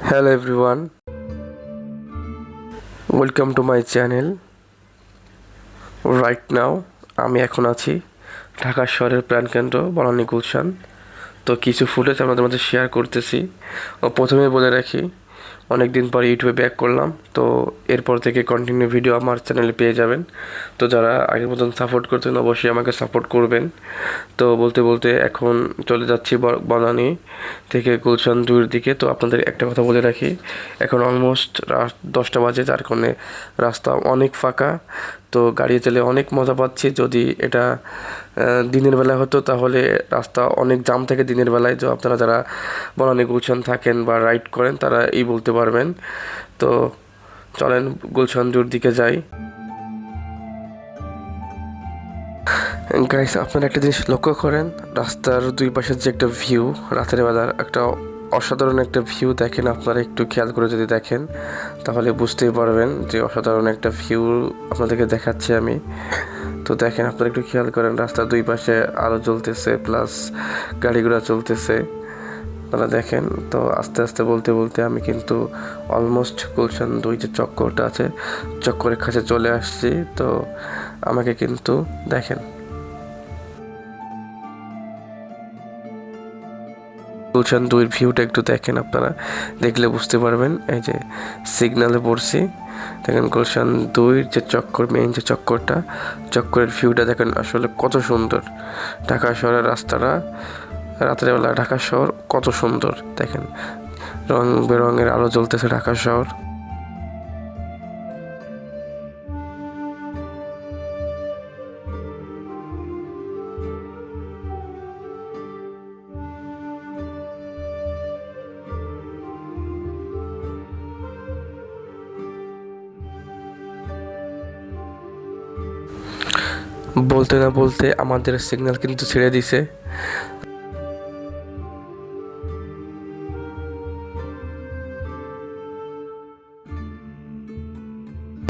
Hello everyone welcome to my channel right now আমি এখন আছি ঢাকা শহরের প্রাণকেন্দ্র বনানী গুলশান। তো কিছু ফুটেজ আপনাদের মধ্যে শেয়ার করতেছি। ও প্রথমে বলে রাখি অনেক দিন পর ইউটিউবে ব্যাক করলাম। তো এরপর থেকে কন্টিনিউ ভিডিও আমার চ্যানেলে পেয়ে যাবেন। তো যারা আগের মতন সাপোর্ট করতেন, অবশ্যই আমাকে সাপোর্ট করবেন। তো বলতে বলতে এখন চলে যাচ্ছি বনানী থেকে গুলশান দুইয়ের দিকে। তো আপনাদের একটা কথা বলে রাখি, এখন অলমোস্ট রাত দশটা বাজে, যার কারণে রাস্তা অনেক ফাঁকা। তো গাড়ি চালে অনেক মজা পাচ্ছি। যদি এটা দিনের বেলা হতো, তাহলে রাস্তা অনেক জাম থাকে দিনের বেলায়। তো আপনারা যারা বনানী, গুলশান থাকেন বা রাইড করেন, তারা এই বলতে পারবেন। তো চলেন গুলশান দুর দিকে যাই। গাইস আপনারা একটা জিনিস লক্ষ্য করেন, রাস্তার দুই পাশের যে একটা ভিউ রাতের বেলার একটা অসাধারণ একটা ভিউ দেখেন আপনারা, একটু খেয়াল করে যদি দেখেন, তাহলে বুঝতেই পারবেন যে অসাধারণ একটা ভিউ আপনাদেরকে দেখাচ্ছি আমি। তো দেখেন, আপনারা একটু খেয়াল করেন, রাস্তার দুই পাশে আলো জ্বলতেছে প্লাস গাড়ি ঘোড়া চলতেছে। আপনারা দেখেন, তো আস্তে আস্তে বলতে বলতে আমি কিন্তু অলমোস্ট গুলশান দুই যে চক্করটা আছে, চক্করের কাছে চলে আসছি। তো আমাকে কিন্তু দেখেন। গুলশান দুইয়ের ভিউটা একটু দেখেন আপনারা, দেখলে বুঝতে পারবেন। এই যে সিগনালে পড়ছি। দেখেন গুলশান দুইয়ের যে চক্কর মেইন যে চক্করটা, চক্করের ভিউটা দেখেন আসলে কত সুন্দর। ঢাকা শহরের রাস্তাটা রাতের বেলা ঢাকা শহর কত সুন্দর, দেখেন। রং বেরঙের আলো জ্বলতেছে ঢাকা শহর। বলতে না বলতে আমাদের সিগন্যাল কিন্তু ছেড়ে দিছে।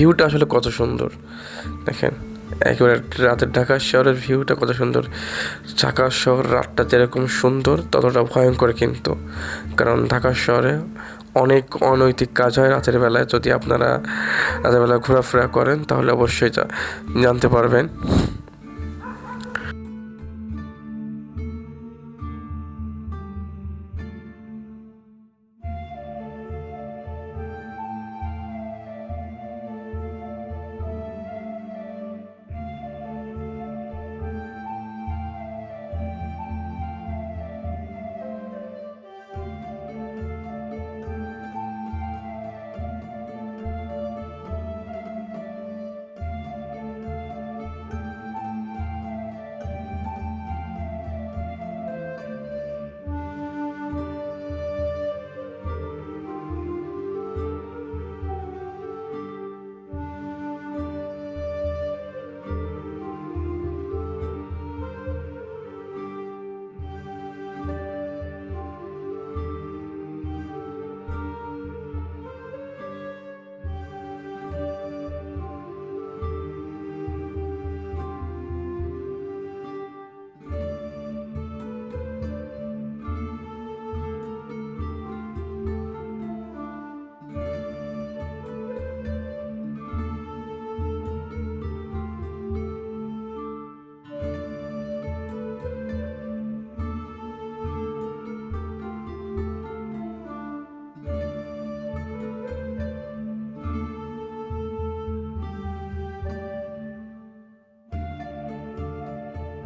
ভিউটা আসলে কত সুন্দর। দেখেন, একেবারে রাতের ঢাকা শহরের ভিউটা কত সুন্দর। ঢাকা শহর রাতটা যেরকম সুন্দর, ততটা ভয়ঙ্কর কিন্তু। কারণ ঢাকা শহরে অনেক অনৈতিক কাজ হয় রাতের বেলায়। যদি আপনারা রাতের বেলা ঘোরাফেরা করেন, তাহলে অবশ্যই জানতে পারবেন।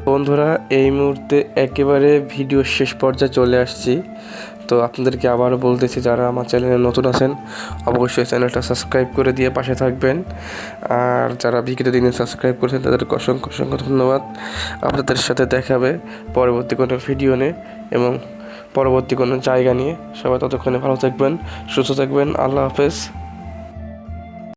বন্ধুরা, এই মুহূর্তে একেবারে ভিডিও শেষ পর্যায়ে চলে আসছি। তো আপনাদেরকে আবারও বলতেছি, যারা আমার চ্যানেলে নতুন আছেন, অবশ্যই চ্যানেলটা সাবস্ক্রাইব করে দিয়ে পাশে থাকবেন। আর যারা বিগত দিনে সাবস্ক্রাইব করেছেন, তাদেরকে অসংখ্য অসংখ্য ধন্যবাদ। আপনাদের সাথে দেখাবে পরবর্তী কোনো ভিডিও নিয়ে এবং পরবর্তী কোনো জায়গা নিয়ে। সবাই ততক্ষণে ভালো থাকবেন, সুস্থ থাকবেন। আল্লাহ হাফেজ।